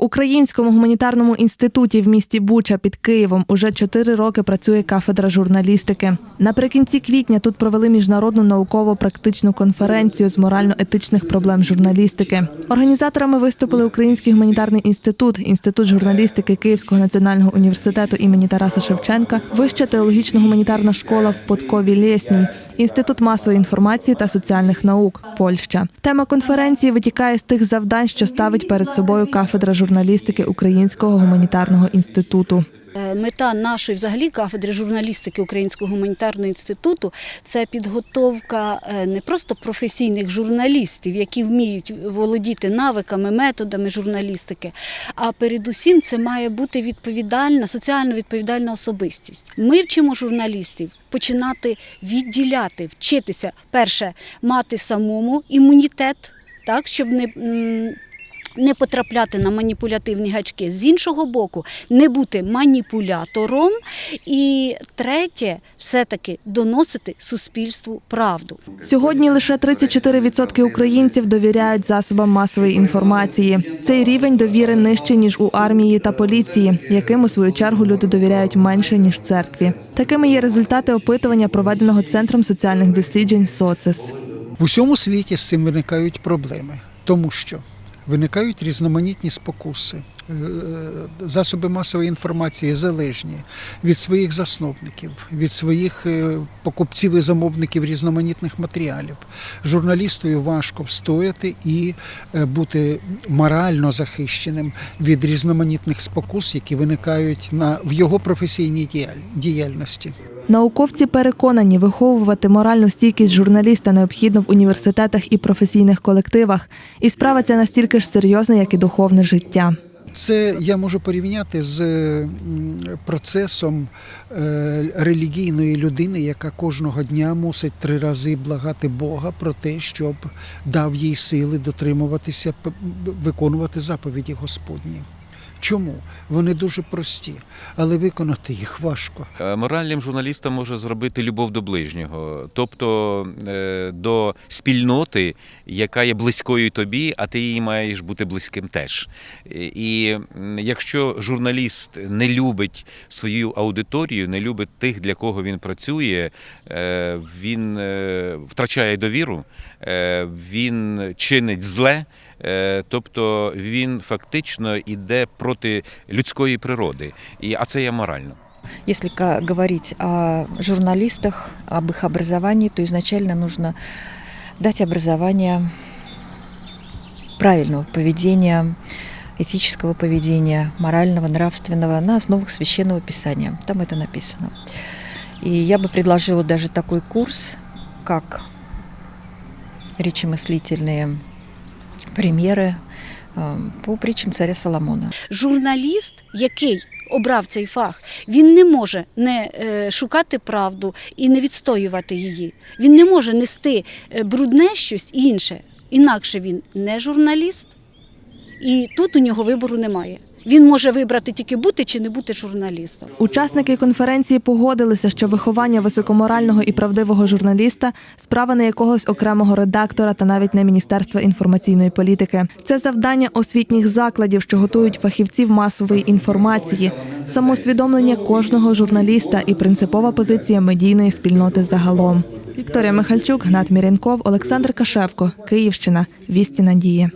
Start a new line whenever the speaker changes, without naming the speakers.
Українському гуманітарному інституті в місті Буча під Києвом уже чотири роки працює кафедра журналістики. Наприкінці квітня тут провели міжнародну науково-практичну конференцію з морально-етичних проблем журналістики. Організаторами виступили Український гуманітарний інститут, інститут журналістики Київського національного університету імені Тараса Шевченка, Вища теологічно-гуманітарна школа в Подкові Лєсній, Інститут масової інформації та соціальних наук Польща. Тема конференції витікає з тих завдань, що ставить перед собою кафедра журналістики Українського гуманітарного інституту.
Е, Мета нашої взагалі кафедри журналістики Українського гуманітарного інституту це підготовка е, не просто професійних журналістів, які вміють володіти навиками, методами журналістики, а передусім це має бути відповідальна, соціально відповідальна особистість. Ми вчимо журналістів починати відділяти, вчитися перше мати самому імунітет, так щоб не. Не потрапляти на маніпулятивні гачки з іншого боку, не бути маніпулятором. І третє, все-таки доносити суспільству правду.
Сьогодні лише 34% українців довіряють засобам масової інформації. Цей рівень довіри нижчий ніж у армії та поліції, яким у свою чергу люди довіряють менше ніж церкві. Такими є результати опитування, проведеного центром соціальних досліджень СОЦИС.
В усьому світі з цим виникають проблеми, тому що виникають різноманітні спокуси. Е, Засоби масової інформації залежні від своїх засновників, від своїх е, покупців і замовників різноманітних матеріалів. Журналістою важко встояти і е, бути морально захищеним від різноманітних спокус, які виникають на в його професійній діяльності.
Науковці переконані, виховувати моральну стійкість журналіста необхідно в університетах і професійних колективах. І справа ця настільки ж серйозна, як і духовне життя.
Це я можу порівняти з процесом е, релігійної людини, яка кожного дня мусить три рази благати Бога про те, щоб дав їй сили дотримуватися, виконувати заповіді Господні. Чому? Вони дуже прості, але виконати їх важко.
Е, Моральним журналістом може зробити любов до ближнього, тобто е, до спільноти, яка є близькою тобі, а ти їй маєш бути близьким теж. І якщо журналіст не любить свою аудиторію, не любить тих, для кого він працює, е, він втрачає довіру, він чинить зле. Е, Тобто він фактично йде проти людської природи, і а це є морально.
Если ка- говорить о журналистах, об их образовании, то изначально нужно дать образование правильного поведения, этического поведения, морального, нравственного на основах священного писания. Там это написано. И я бы предложила даже такой курс, как речемыслительные примеры э, по притчам царя Соломона.
Журналіст, який обрав цей фах, він не може не е, шукати правду і не відстоювати її. Він не може нести е, брудне щось інше. Інакше він не журналіст, і тут у нього вибору немає. Він може вибрати тільки бути чи не бути журналістом.
Учасники конференції погодилися, що виховання високоморального і правдивого журналіста справа не якогось окремого редактора та навіть не Міністерства інформаційної політики. Це завдання освітніх закладів, що готують фахівців масової інформації, самоусвідомлення кожного журналіста і принципова позиція медійної спільноти загалом. Вікторія Михальчук, Гнат Мірянков, Олександр Кашевко, Київщина. Вісті надії.